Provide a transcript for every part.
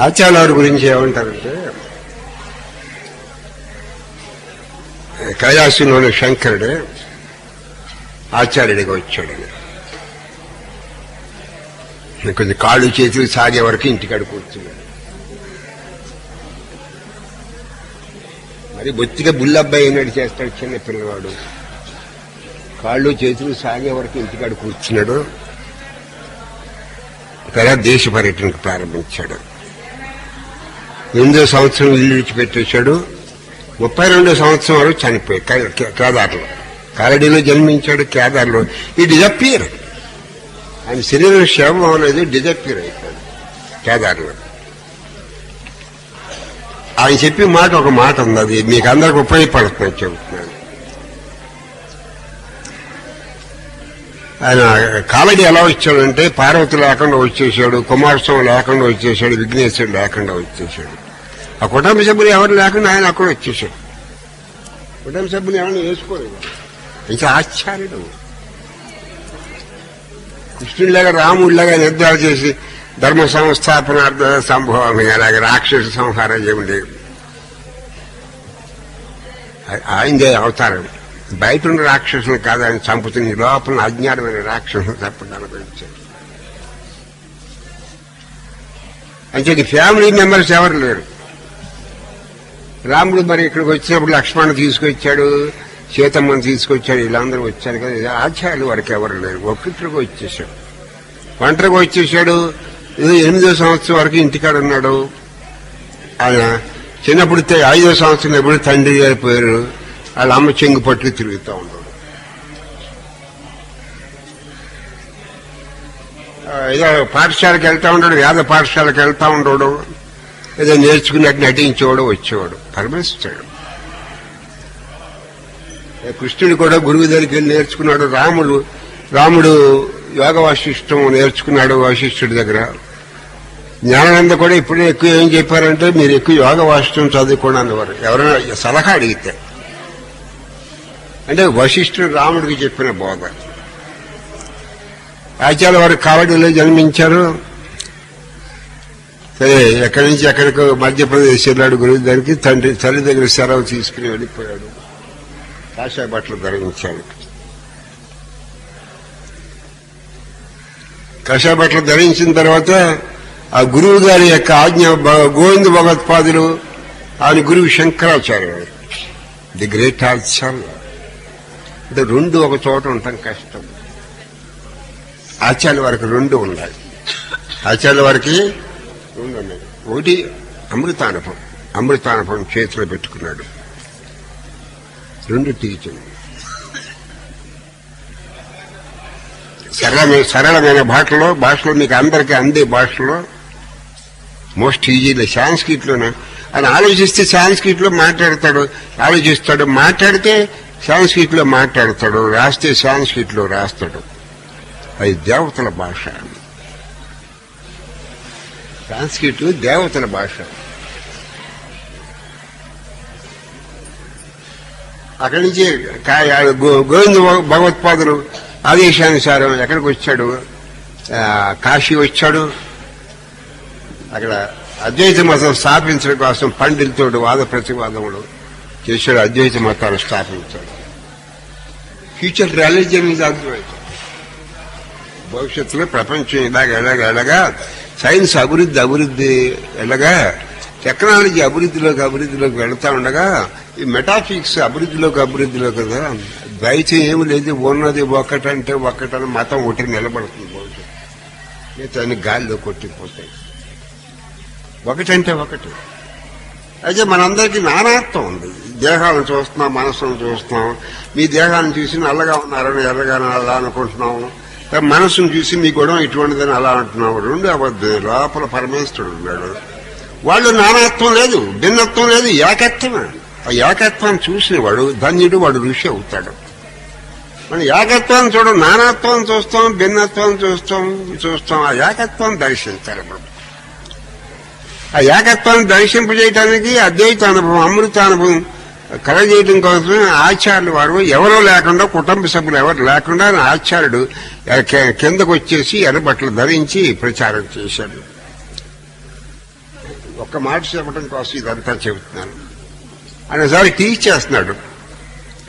ఆచార్యుడు గురించి ఏమంటారంటే కైలాసంలోని శంకరుడు ఆచార్యుడిగా వచ్చాడు. కొంచెం కాళ్ళు చేతులు సాగే వరకు ఇంటికాడ కూర్చున్నాడు. మరి బొత్తిగా బుల్లబ్బాయి అయినాడు చేస్తాడు చిన్న పిల్లవాడు. కాళ్ళు చేతులు సాగే వరకు ఇంటికాడ కూర్చున్నాడు. తర్వాత దేశ పర్యటనకు ప్రారంభించాడు. ఎనిమిదో సంవత్సరం ఇల్లు విడిచిపెట్టేశాడు. ముప్పై రెండో సంవత్సరం వరకు చనిపోయాడు. కేదార్లో. కారడీలో జన్మించాడు కేదార్లో. ఈ డిజప్పీర్ ఆయన శరీరం క్షేమం అనేది డిజప్పీర్ అయిపోయాడు కేదార్లో. ఆయన చెప్పి మాట ఒక మాట ఉంది. అది మీకు అందరికి ఉపయోగపడుతుందని చెబుతున్నాను. ఆయన కామెడీ ఎలా వచ్చాడంటే పార్వతి లేకుండా వచ్చేసాడు కుమారస్వామి లేకుండా వచ్చేసాడు విఘ్నేశ్వరుడు లేకుండా వచ్చేసాడు. ఆ కుటుంబ సభ్యులు ఎవరు లేకుండా ఆయన అక్కడ వచ్చేసాడు. కుటుంబ సభ్యులు ఎవరిని వేసుకోలేదు. ఇంకా ఆశ్చర్యుడు. కృష్ణుడిలాగా రాముడిలాగా నిర్ధారణ చేసి ధర్మ సంస్థాపనార్థ సంభవం అలాగే రాక్షస సంహారం చేయండి ఆయనదే అవతారం. బయట ఉన్న రాక్షసులు కాదు ఆయన చంపుతుంది లోపల అజ్ఞానమైన రాక్షసులు చంపడానికి వచ్చాడు అంటే ఫ్యామిలీ మెంబర్స్ ఎవరు లేరు. రాముడు మరి ఇక్కడికి వచ్చినప్పుడు లక్ష్మణ్ తీసుకొచ్చాడు సీతమ్మని తీసుకొచ్చాడు వీళ్ళందరూ వచ్చారు కదా. ఆచార్యులు వారికి ఎవరు లేరు. ఒక్కటిగా వచ్చేసాడు. ఒంటరిగా వచ్చేసాడు. ఎనిమిదో సంవత్సరం వరకు ఇంటికాడ ఉన్నాడు. ఆయన చిన్నప్పుడు ఐదో సంవత్సరం ఎప్పుడు తండ్రి గారిపోయారు వాళ్ళ అమ్మ చెంగు పట్టి తిరుగుతూ ఉన్నాడు ఏదో పాఠశాలకు వెళ్తా ఉన్నాడు వేద పాఠశాలకు వెళ్తా ఉన్నాడు ఏదో నేర్చుకున్నట్టు నటించేవాడు వచ్చేవాడు పరమేశ్వరుడు. కృష్ణుడు కూడా గురువు దగ్గరికి వెళ్ళి నేర్చుకున్నాడు రాముడు రాముడు యోగ వాసిష్టం నేర్చుకున్నాడు వాసిష్ఠుడి దగ్గర. జ్ఞానానంద కూడా ఇప్పుడే ఎక్కువ ఏం చెప్పారంటే మీరు ఎక్కువ యోగ వాసిష్టం చదువుకోండి అన్నవారు. ఎవరైనా సలహా అడిగితే. అంటే వశిష్ఠుడు రాముడికి చెప్పిన బోధ. ఆచార్య వారు కావడిలో జన్మించారు? సరే ఎక్కడి నుంచి ఎక్కడికో మధ్యప్రదేశ్ వెళ్ళాడు గురువు దానికి తండ్రి తల్లి దగ్గర సెలవు తీసుకుని వెళ్ళిపోయాడు. కాషాయ బట్టలు ధరించాడు. కాషాయ బట్టలు ధరించిన తర్వాత ఆ గురువు గారి యొక్క ఆజ్ఞ గోవింద భగవత్పాదులు ఆయన గురువు శంకరాచార్య ది గ్రేట్ ఆచార్య. అంటే రెండు ఒక చోట ఉండటం కష్టం. ఆచార్య వారికి రెండు ఉన్నాయి ఆచార్య వారికి రెండు ఉన్నాయి. ఒకటి అమృతానుభవం. అమృతానుభవం చేతిలో పెట్టుకున్నాడు. రెండు టీచింగ్ సరళమైన సరళమైన భాషలో భాషలో మీకు అందరికీ అందే భాషలో మోస్ట్ ఈజీలో సాంస్క్రిట్లోనే ఆయన ఆలోచిస్తే సాంస్క్రిట్లో మాట్లాడతాడు ఆలోచిస్తాడు మాట్లాడితే సాంస్క్రిట్లో మాట్లాడతాడు రాస్తే సాంస్క్రిట్లో రాస్తాడు. అది దేవతల భాష. సాంస్క్రిట్ దేవతల భాష. అక్కడి నుంచి కా- గో- గోవింద భగవత్పాదులు ఆదేశానుసారం ఎక్కడికి వచ్చాడు? కాశీ వచ్చాడు. అక్కడ అద్వైత మతం స్థాపించడం కోసం పండితుడు వాద ప్రతివాదములు. చేశాడు అద్వైత మతాన్ని స్థాపించాడు ఫ్యూచర్ రిలీజియన్ ఇది అద్వైతం భవిష్యత్తులో ప్రపంచం ఇలాగ ఎలాగ ఎలాగా సైన్స్ అభివృద్ధి అభివృద్ధి ఎలాగా టెక్నాలజీ అభివృద్ధిలోకి అభివృద్ధిలోకి వెళ్తా ఉండగా ఈ మెటాఫిక్స్ అభివృద్ధిలోకి అభివృద్ధిలో కదా ద్వైతం ఏమి లేదు ఉన్నది ఒకటంటే ఒకటని మతం ఒకటి నిలబడుతుంది భవిష్యత్తు దాన్ని గాలిలో కొట్టిపోతాయి. ఒకటంటే ఒకటి. అయితే మనందరికీ నానాత్వం ఉంది. దేహాలను చూస్తున్నాం మనస్సును చూస్తున్నాం. మీ దేహాన్ని చూసి నల్లగా ఉన్నారని ఎర్రగానే అలా అనుకుంటున్నాము. మనసును చూసి మీ గొడవ ఇటువంటిదని అలా అంటున్నాము. రెండు అబద్ధం లోపల పరమేశ్వరుడు ఉన్నాడు. వాళ్ళు నానాత్వం లేదు భిన్నత్వం లేదు ఏకత్వమే ఆ ఏకత్వాన్ని చూసిన వాడు ధన్యుడు వాడు ఋషి అవుతాడు. మనం ఏకత్వాన్ని చూడం నానాత్వాన్ని చూస్తాం భిన్నత్వాన్ని చూస్తాం చూస్తాం. ఆ ఏకత్వాన్ని దర్శించాలి ఇప్పుడు ఆ ఏకత్వాన్ని దర్శింపజేయటానికి అద్వైత అనుభవం అమృతానుభవం కలగజేయడం కోసం ఆచార్యులు వారు. ఎవరో లేకుండా కుటుంబ సభ్యులు ఎవరు లేకుండా ఆచార్యుడు కిందకు వచ్చేసి ఎర్రబట్టలు ధరించి ప్రచారం చేశాడు. ఒక్క మాట చెప్పడం కోసం ఇదంతా చెబుతున్నాను. ఆయన ఒకసారి టీచ్ చేస్తున్నాడు.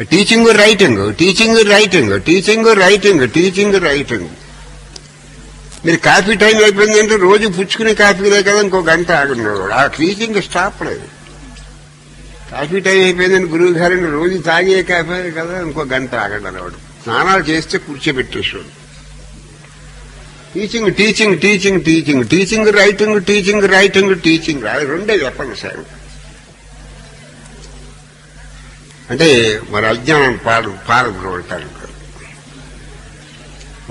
Teaching writing teaching writing teaching writing teaching writing మీరు కాఫీ టైం అయిపోయిందంటే రోజు పుచ్చుకునే కాఫీలే కదా ఇంకో గంట ఆగున్నాడు ఆ టీచింగ్ స్టాప్ లేదు. కాఫీ టైం అయిపోయిందని గురువు గారిని రోజు తాగే కాఫీ కదా ఇంకో గంట ఆగండి అనేవాడు. స్నానాలు చేస్తే కూర్చోబెట్టేసాడు teaching teaching teaching teaching teaching writing teaching writing teaching. అది రెండే చెప్పండి సార్. అంటే మరి అజ్ఞానం పాలు ఉంటారు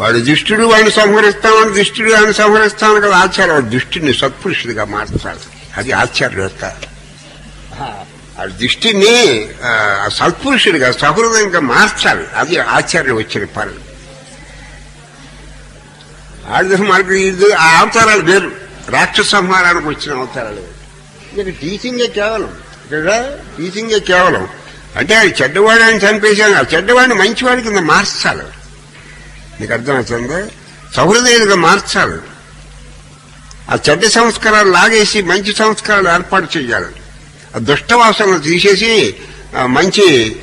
వాడు దుష్టుడు వాడిని సంహరిస్తామని దుష్టుడు ఆయన సంహరిస్తామని కదా ఆచార్య వాడు దుష్టిని సత్పురుషుడిగా మార్చాలి. అది ఆచార్య యొక్క ఆ దృష్టిని సత్పురుషుడిగా సహృదయంగా మార్చాలి. అది ఆచార్య వచ్చిన పని. ఆర్థిక మార్గం ఇది ఆ అవతారాలు వేరు. రాక్షస సంహారానికి వచ్చిన అవతారాలు వేరు. టీచింగే కేవలం కదా? టీచింగే కేవలం. అంటే ఆయన చెడ్డవాడు ఆయన చంపేశాను ఆ చెడ్డవాడిని మంచివాడి కింద మార్చాలి. నీకు అర్థమవుతుంది? సహృదయుడిగా మార్చాలి. ఆ చెడ్డ సంస్కారాలు లాగేసి మంచి సంస్కారాలు ఏర్పాటు చేయాలి. ఆ దుష్ట వాసనలు తీసేసి మంచి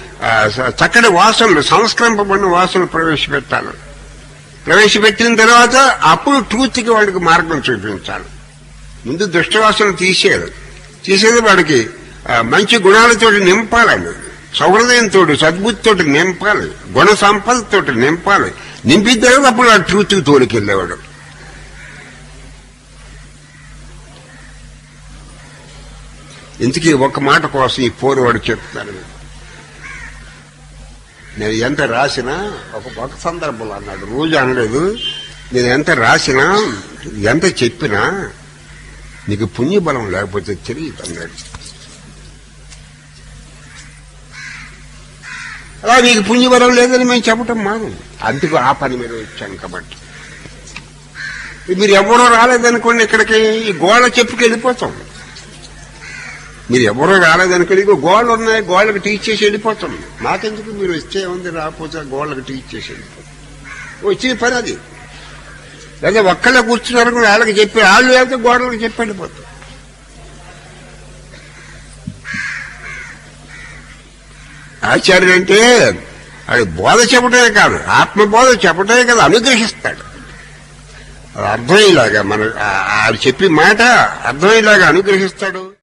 చక్కటి వాసనలు సంస్కరింపబడిన వాసనలు ప్రవేశపెట్టాలి. ప్రవేశపెట్టిన తర్వాత అప్పుడు ట్రూత్కి వాడికి మార్గం చూపించాలి. ముందు దుష్టవాసన తీసేయాలి. తీసేది వాడికి మంచి గుణాలతో నింపాలి. సౌహృదయంతో సద్బుద్ధితో నింపాలి. గుణ సంపదతో నింపాలి. నింపిద్దాడు అప్పుడు ఆ ట్రూత్కి తోలికెళ్ళేవాడు. ఇంతకీ ఒక మాట కోసం ఈ పోరువాడు చెప్తాను నేను ఎంత రాసినా ఒక ఒక సందర్భంలో అన్నాడు రోజు అనలేదు. నేను ఎంత రాసినా ఎంత చెప్పినా నీకు పుణ్యబలం లేకపోతే తెలియదు అన్నాడు. అలా మీకు పుణ్యవరం లేదని మేము చెప్పటం మాను అందుకు ఆ పని మీద వచ్చాను కాబట్టి. మీరు ఎవరో రాలేదనుకోండి ఇక్కడికి ఈ గోడ చెప్పుకి వెళ్ళిపోతాం. మీరు ఎవరో రాలేదనుకోండి ఇక గోళ్ళు ఉన్నాయి గోళ్ళకి టీచ్ చేసి వెళ్ళిపోతాం. మాకెందుకు మీరు వస్తే ఉంది రాకపోతే గోళ్ళకి టీచ్ చేసి వెళ్ళిపోతాం వచ్చిన పని అది. లేదా ఒక్కళ్ళే కూర్చున్నారు వాళ్ళకి చెప్పి వాళ్ళు వెళ్తే గోడలకు చెప్పి వెళ్ళిపోతాం. ఆచార్యుడు అంటే అది బోధ చెప్పటమే కాదు ఆత్మబోధ చెప్పటమే కాదు అనుగ్రహిస్తాడు. అది అర్థమయ్యేలాగా మన ఆడు ఆ చెప్పి మాట అర్థమయ్యేలాగా అనుగ్రహిస్తాడు.